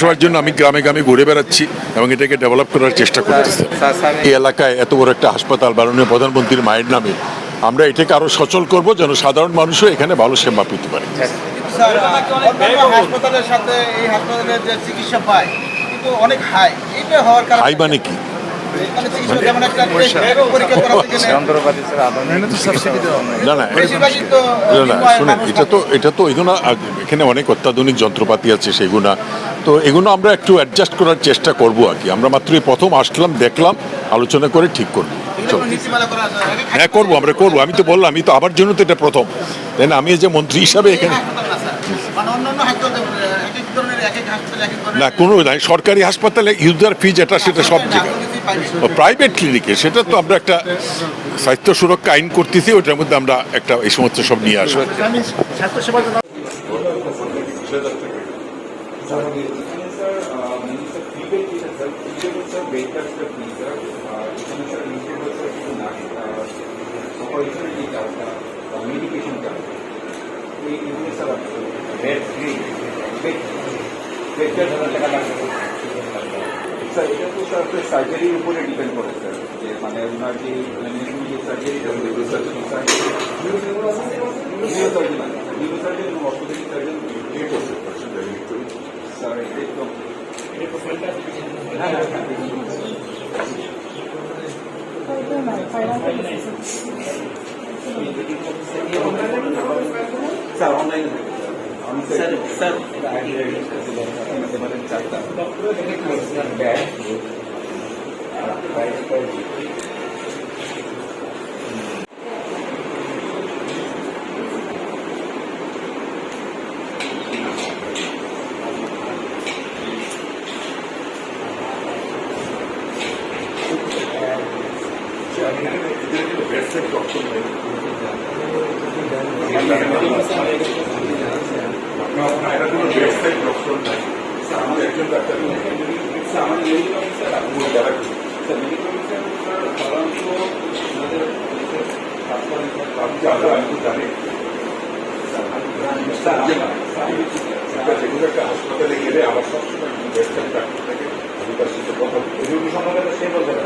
সবার জন্য আমি গ্রামে গ্রামে ঘুরে বেড়াচ্ছি এবং এটাকে ডেভেলপ করার চেষ্টা করতেছি। এই এলাকায় এত বড় একটা হাসপাতাল মাননীয় প্রধানমন্ত্রীর মায়ের নামে আমরা এটাকে আরও সচল করব যেন সাধারণ মানুষও এখানে ভালো সেবা পেতে পারে। হাই মানে কি? না না শুনেন এটা তো এটা তো এগুলো এখানে অনেক অত্যাধুনিক যন্ত্রপাতি আছে সেগুলো তো এগুলো আমরা একটু অ্যাডজাস্ট করার চেষ্টা করব আর কি আমরা মাত্র এই প্রথম আসলাম দেখলাম আলোচনা করে ঠিক করব হ্যাঁ করব আমরা করব আমি তো বললাম আমি তো আমার জন্য তো এটা প্রথম তাই না আমি যে মন্ত্রী হিসাবে এখানে না, স্যার। কোনো নাই সরকারি হাসপাতালে ইউজার ফি যেটা সেটা সব জায়গায় প্রাইভেট ক্লিনিকে সেটা তো আমরা একটা স্বাস্থ্য সুরক্ষা আইন করতেছি ওটার মধ্যে আমরা একটা এই সমস্ত সব নিয়ে আসব মেডিকেশনটা এই এগুলো sir bed free bed bed দেড় হাজার টাকা লাগবে স্যার এটা তো স্যার আপনার সার্জারির উপরে ডিপেন্ড করে স্যার যে মানে ওনার যে মানে যে surgery neuro surgeon neuro surgeon এবং অর্থোপেডিক সার্জন স্যার এটা একটু হ্যাঁ হ্যাঁ হ্যাঁ স্যার অনলাইনে আমি স্যার স্যার আমার মেডিকেল অফিসার আপনি যারা আমাদের আপনি জানতে আমি তো জানি স্যার যেগুলো একটা হাসপাতালে গেলে আমার সবসময় বেস্টার্ন ডাক্তার সে বলতে পারে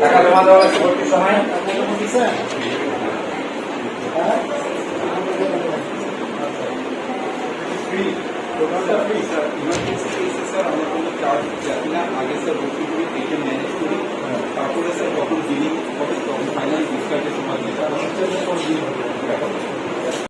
টাকা জমা দেওয়া হয়েছে ভর্তির সময় ইমার্জেন্সি কেসে স্যার আমরা কোনো চার্জ যাচ্ছি না আগে স্যার ভর্তি করি পেশেন্ট ম্যানেজ করি তারপরে স্যার যখন বিলিং হবে তখন ফাইনাল ডিসকার্ডের সময় দিই